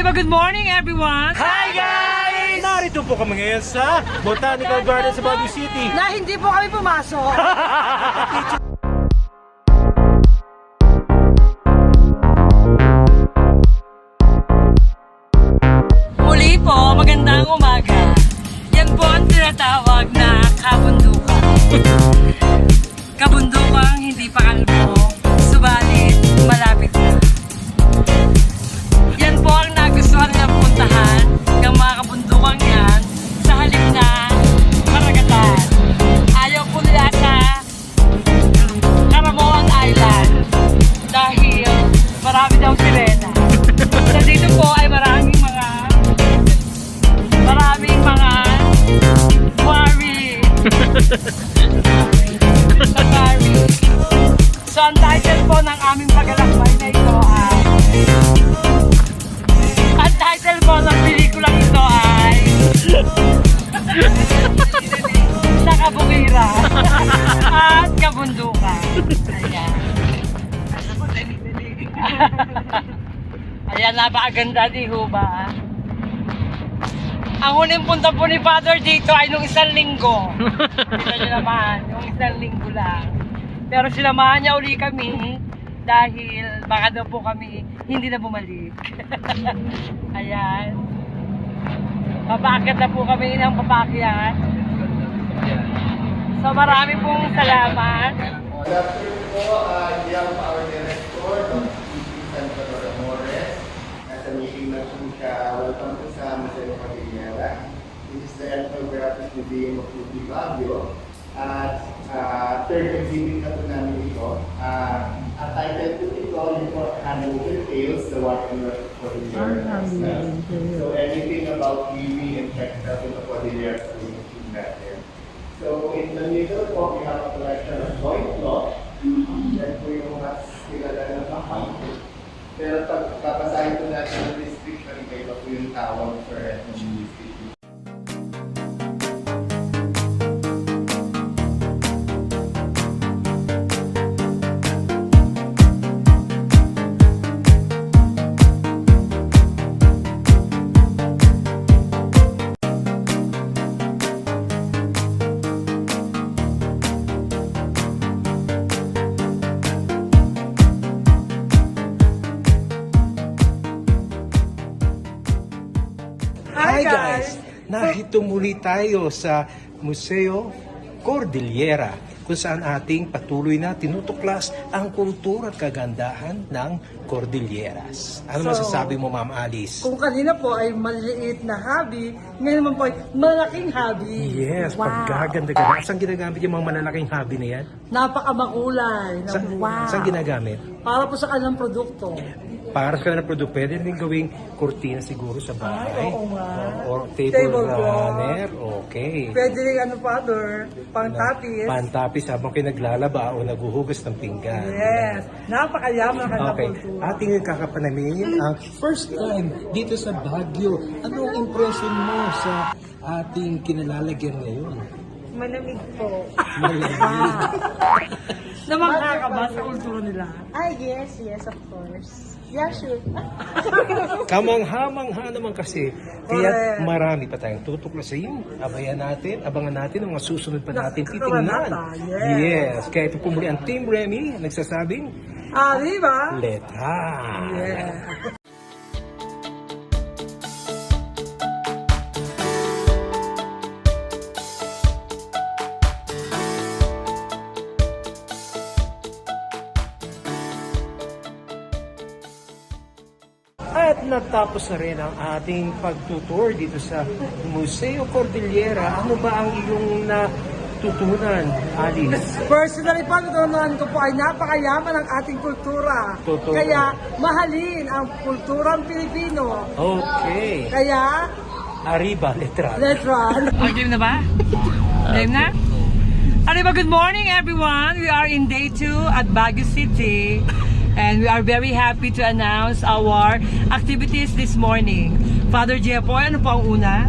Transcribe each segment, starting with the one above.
Arriba, good morning everyone! Hi guys! Narito po kami ngayon sa Botanical Garden sa Baguio City. Na hindi po kami pumasok. Muli po, magandang umaga. Yan po ang tinatawag na kabundukan. Sa Kabukira at Kabundukan. Ayan. Ayan, napakaganda di ho ba? Ang huling punta po ni Father dito ay nung isang linggo. Niyo naman, yung isang linggo lang. Pero sinamahan niya uli kami dahil baka daw po kami hindi na bumalik. Ayan. Papakit na po kami ng papakyan. So marami pong salamat. Good afternoon po, uh, pa our director, Dr. P.P. Salvador Amores. Nasa meeting na po siya. Welcome po sa Museo Cordillera. This is the Ethnographic Museum of Baguio. At uh, third exhibit na po namin ito. Uh, ang title po ito, yung po, Hannibal Tales, the one in the Cordillera. So anything about weaving and textiles in the Cordillera, so we can see that there. So in the middle po, we have a collection of loincloth. Yan po yung mas Narito muli tayo sa Museo Cordillera kung saan ating patuloy na tinutuklas ang kultura at kagandahan ng Cordilleras. Ano So, masasabi mo, Ma'am Alice? Kung kanina po ay maliit na hobby, ngayon naman po ay malaking hobby. Yes, paggaganda ka. Saan ginagamit yung mga malalaking hobby na yan? Napakamakulay. Sa, Saan ginagamit? Para po sa kanilang produkto. Para sa kanila produkto, pwede rin gawing kurtina siguro sa bahay. Ay, oo nga. O, or table, Table cloth. runner. Okay. Pwede rin ano father, pang tapis. Pantapis habang kayo naglalaba o naguhugas ng pinggan. Yes. Napakayaman ang kanilang Okay, kultura. ating kakapanamin ang first time dito sa Baguio. Ano ang impression mo sa ating kinalalagyan ngayon? Malamig po. Malamig. Namangha ka ba sa kultura nila? Ah, yes, yes, of course. Yeah, sure. Kamangha-mangha naman kasi. Kaya Correct. marami pa tayong tutuklasin. Abayan natin, abangan natin ang mga susunod pa natin titingnan. nata, yes. Yes. Kaya ito po muli ang Team Remy nagsasabing, Ah, di ba? Letra. Yeah. Natapos na rin ang ating pagtutour dito sa Museo Cordillera. Ano ba ang iyong natutunan, Alice? Personally po, natutunan ko po ay napakayaman ng ating kultura. Totoo. Kaya mahalin ang kulturang Pilipino. Okay. Kaya, Arriba, letra. let's run. Oh, game na ba? Game na? Arriba, good morning everyone. We are in day two at Baguio City. And we are very happy to announce our activities this morning. Father Jepoy, ano po ang una?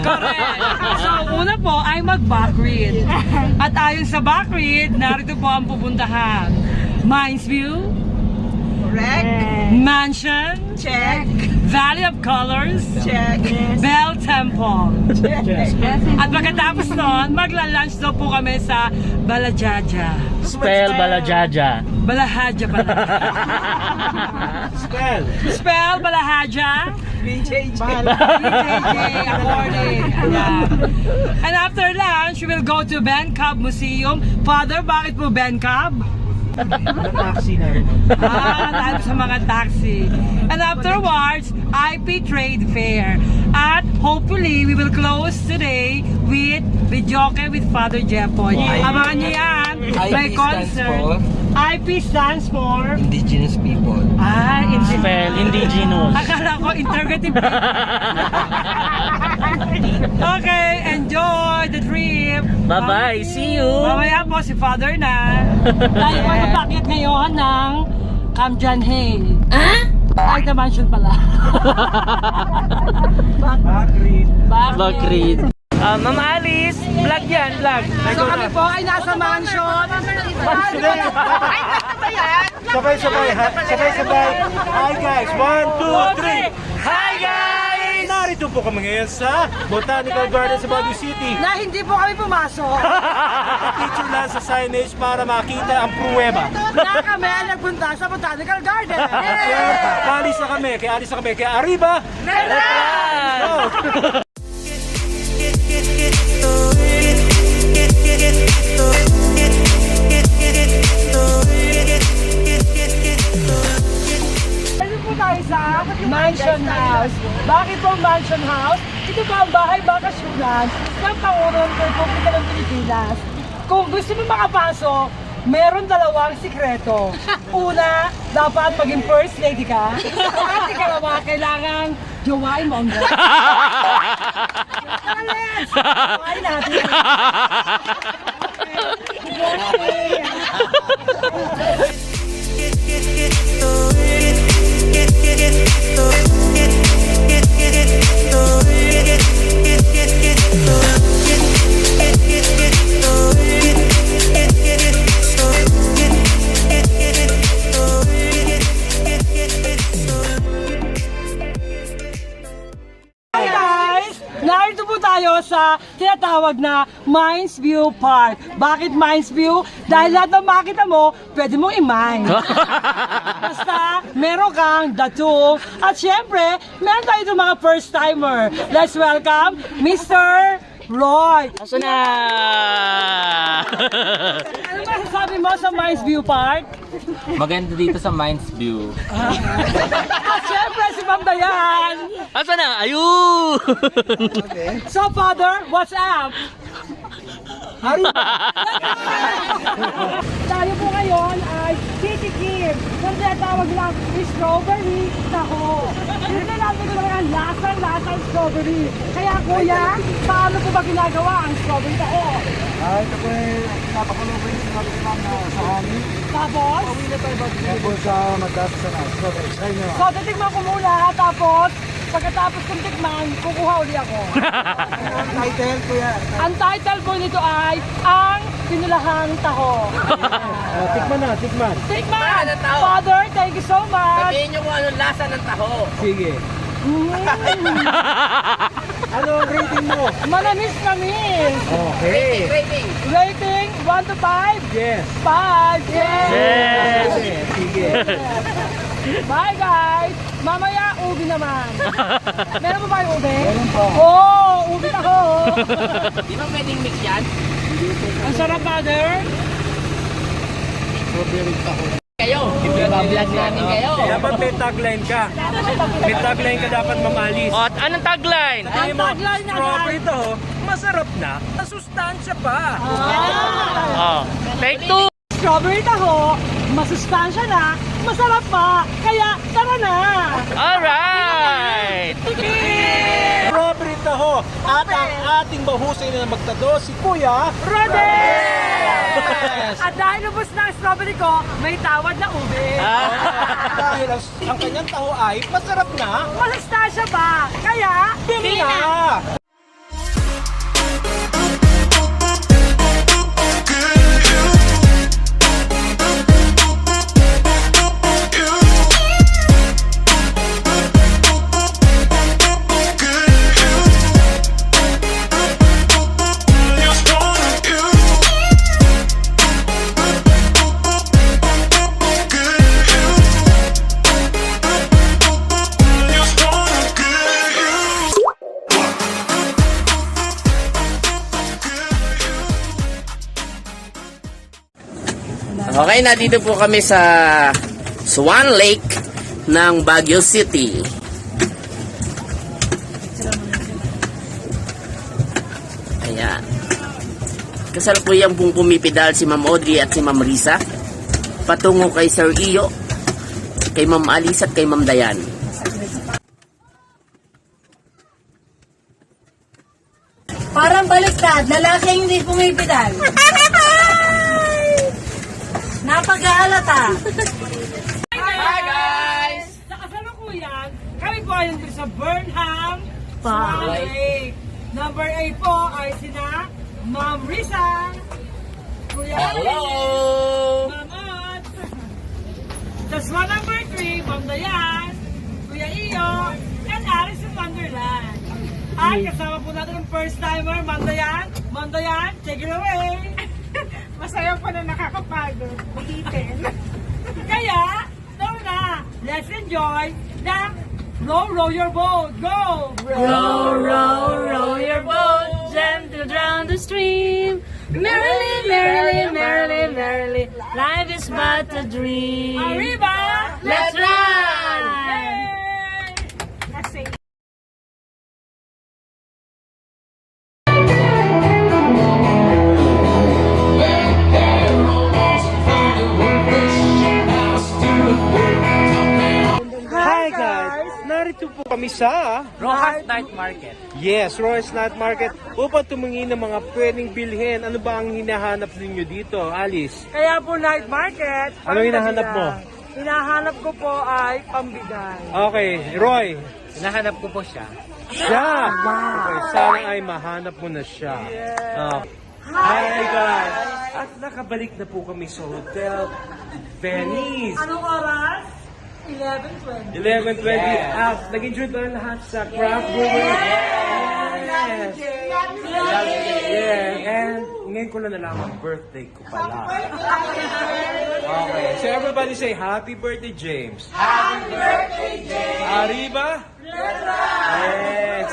Correct. So, una po ay mag-backread. At ayon sa backread, narito po ang pupuntahan. Mines View, Correct. Mansion. Check. Valley of Colors. Check. Bell Temple. At pagkatapos nun, magla-lunch daw po kami sa Balajaja. Spell Balajaja. Balahaja pala. Spell. Spell Balahaja. BJJ. BJJ according. Ayan. And after lunch, we will go to Ben Cab Museum. Father, bakit po Ben Cab? taxi na Ah, dahil sa mga taxi. And afterwards, IP Trade Fair. At hopefully, we will close today with Videoke with Father Jepoy. Abangan niyo yan. May IP stands concert. IP stands for Indigenous people. Ah, indigenous. Spell indigenous. Akala ko interrogative. okay, enjoy the trip. Bye-bye. See you. Mamaya po si Father na. Tayo po napakit ngayon ng Kamjanhe. Ah? Ay, the mansion pala. Agreed. Bakrit. Ah, Ma'am Alice, vlog yan, vlog. So kami po ay nasa mansion. Sabay, sabay, ha? sabay, sabay. Hi guys, one, two, three. Hi guys! Narito po kami ngayon sa Botanical Garden sa Baguio City. Na hindi po kami pumasok. Picture lang sa signage para makita ang pruweba. Na kami ay nagpunta sa Botanical Garden. Kaya alis na kami, kaya alis na kami, kaya arriba! Go! Mansion House? Bakit po Mansion House? Ito po ang bahay bakasyonan ng Pangulong Republika ng Pilipinas. Kung gusto mo makapasok, meron dalawang sikreto. Una, dapat maging first lady ka. At ikalawa, kailangan jowain mo ang dalawa. Let's! Jowain natin. Hi Narito po tayo sa tinatawag na Mines View Park. Bakit Mines View? Dahil lahat ng makita mo, pwede mong i-mine. Basta, meron kang datong. At syempre, meron tayo itong mga first timer. Let's welcome Mr. Roy. Aso na? Ano ba sasabi mo sa Mines View Park? Maganda dito sa Mines View. At syempre, si Bambayan. Aso na? Ayun! So, Father, what's up? Tayo po ngayon ay ng tinatawag lang strawberry taho. Hindi na natin ko naman ang lasang-lasang strawberry. Kaya kuya, paano po ba ginagawa ang strawberry taho? Ah, ito po ay napakulo ko yung sinabi ko na sa hangin. Tapos, Ito po sa mataas sa nas. Okay, try nyo. so titikman ko muna, tapos pagkatapos kong tikman, kukuha uli ako. Title ko yan. ang title po nito ay Ang Pinulahang Taho. Ah, tikman na, tikman. Tikman! Father, thank you so much! Sabihin nyo kung anong lasa ng taho. Sige. Ano ang rating mo? Manamis kami! Okay. Rating. Rating 1 to 5? Yes. 5! Yes! Yes! Sige. Bye guys! Mamaya, ubi naman. Meron mo ba yung ubi? Meron po. Oo, oh, ubi ako. Di ba pwedeng mix yan? Ang sarap, father. Kayo. Ibablog namin kayo. Dapat may tagline ka. May tagline ka dapat mamalis. At anong tagline? Mo, tagline na strawberry to, masarap na, masustansya pa. Oh, take two! Strawberry taho, masustansya na, masarap pa. Kaya, tara na! Alright! Strawberry taho, at ang ating bahusay na magtado, si Kuya Rode! At dahil ubos na ang strawberry ko, may tawad na ube. Dahil ang, ang kanyang taho ay masarap na, Masustansya pa. Kaya, bili na! Okay, nandito po kami sa Swan Lake ng Baguio City. Ayan. Kasalukuyan pong pumipidal si Ma'am Audrey at si Ma'am Risa patungo kay Sir Iyo, kay Ma'am Alice at kay Ma'am Dayan. Parang baliktad, lalaking hindi pumipidal. Napag-aalata. Hi guys! Sa kasalukuyan, kami po ay nandito sa Burnham, Swan Lake. Number 8 po ay sina Ma'am Risa, Kuya Hello! Ma'am Ot. Sa Swan number 3, Ma'am Dayan, Kuya Iyo, and Alice in Wonderland. At kasama po natin ang first timer, Ma'am Dayan. Ma'am Dayan, take it away! Masaya po na nakakapagod. Ulitin. Kaya, tara na, let's enjoy the row, row your boat. Go! Row, row, row your boat gently down the stream. Merrily, merrily, merrily, merrily, life is but a dream. Arriba! Let's run! Kami sa Rojas Night Market. Yes, Royce Night Market upang tumingin ng mga pwedeng bilhin. Ano ba ang hinahanap ninyo dito, Alice? Kaya po night market. Ano hinahanap mo? Hinahanap ko po ay pambigay. Okay, Roy, Hinahanap ko po siya. siya! Okay, sana ay mahanap mo na siya. Ah. Hi guys! At nakabalik na po kami sa Hotel Venice. Anong oras? 11.20. 11.20 at nag-enjoy ba lahat sa craft brewery? Yes! Yeah, and ngayon ko na nalaman birthday ko pala. Okay, so everybody say happy birthday, James. Happy birthday, James. Arriba? Yes.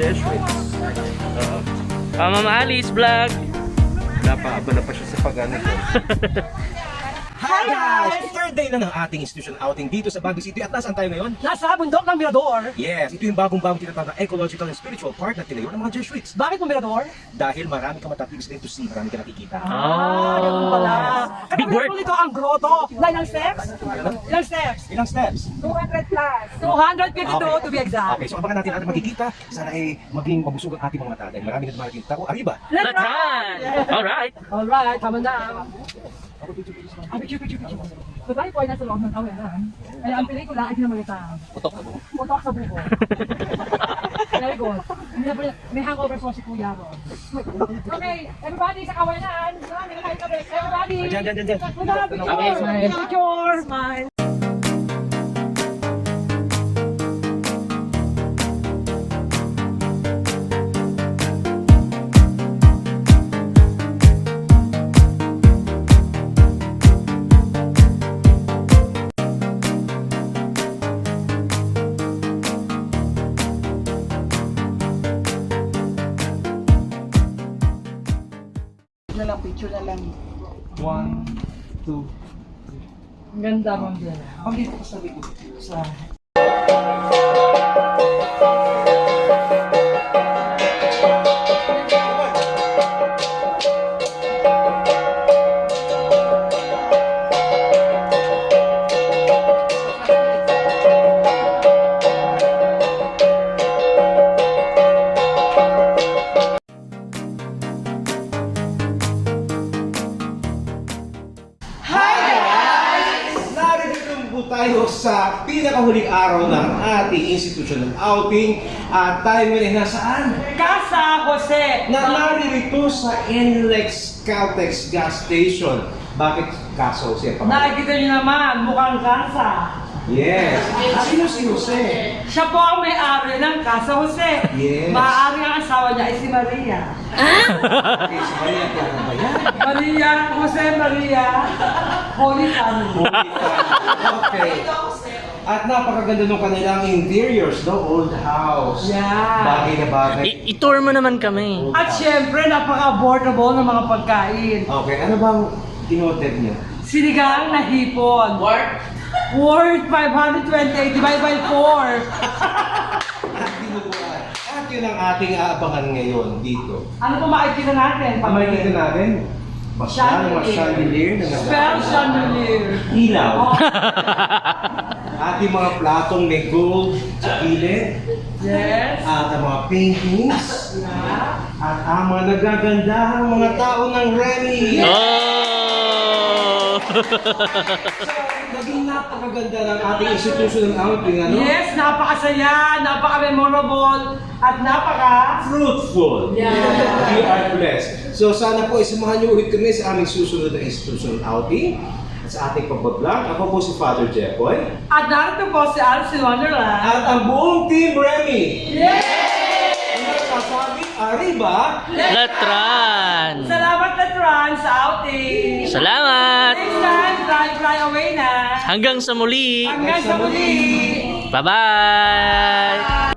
Jesuits. Ah, Ma'am Alice Vlog. Napaabala pa siya sa pag-ano ko. Hi guys! Third day na ng ating institution outing dito sa Baguio City at nasaan tayo ngayon? Nasa bundok ng Mirador. Yes, ito yung bagong-bagong tinatawag na ecological and spiritual park na tinayo ng mga Jesuits. Bakit mo Mirador? Dahil marami kang matatilis din to see, marami kang nakikita. Ah, ganun pala. Big word. Ito ang grotto. Na ilang steps? Ilang steps? Ilang steps? 200 plus. 252 to be exact. Okay, so abangan natin ating makikita. Sana ay maging mabusog ang ating mga mata dahil marami na dumarating tao. Arriba! Let's run! Alright. Alright, tama na. Ah, tayo po ay nasa loob ng tawiran. Kaya ang pelikula ay pinamalitan. Putok sa buko. Putok sa buko. Very good. May hangover po si Kuya Ron. Okay, everybody sa tabi. Everybody. Diyan, diyan, diyan, diyan. Punta, picture. Picture. Smile. One, two, Ang ganda mo dyan. Pag dito ko sa likod, sa pinakahuling araw ng ating institutional outing at tayo ngayon ay nasaan? Casa Jose. Na naririto sa NLEX Caltex gas station. Bakit kaso siya pa? Nakikita niyo naman, mukhang casa. Yes. Sino si Jose? Siya po ang may-ari ng Casa Jose. Yes. Maaari ang asawa niya ay si Maria. Okay, si Maria Clara ba yan? Maria, Jose Maria, Holy Family. Holy Family. Okay. At napakaganda ng kanilang interiors, no? Old house. Yeah. Bagay na bagay. I- i-tour mo naman kami. At syempre, napaka-affordable ng mga pagkain. Okay, ano bang in-order niyo? Sinigang na hipon. Work? Worth 528 divided by 4. At dinuguan. At yun ang ating aabangan ngayon dito. Ano pa makikita natin? Ang makikita natin, masyadong chandelier na Spell chandelier. Ilaw. Ating mga platong may gold sa gilid. Yes. At ang mga paintings. Yeah. At ang mga nagagandahang mga tao ng Remy. Oh! Naging napakaganda ng ating institutional outing, ano? Yes, napakasaya, napaka-memorable, at napaka... Fruitful. Yeah. We are blessed. So sana po isamahan niyo ulit kami sa aming susunod na institutional outing at sa ating pagbablog. Ako po si Father Jeffoy. At narito po si Alice in Wonderland. At ang buong Team Remy. Yay! Ang nagsasabi, Arriba! Latran! Salamat na Tran sa outing. Salamat! Next time, fly, fly away na. Hanggang sa muli! Hanggang sa muli. Bye-bye!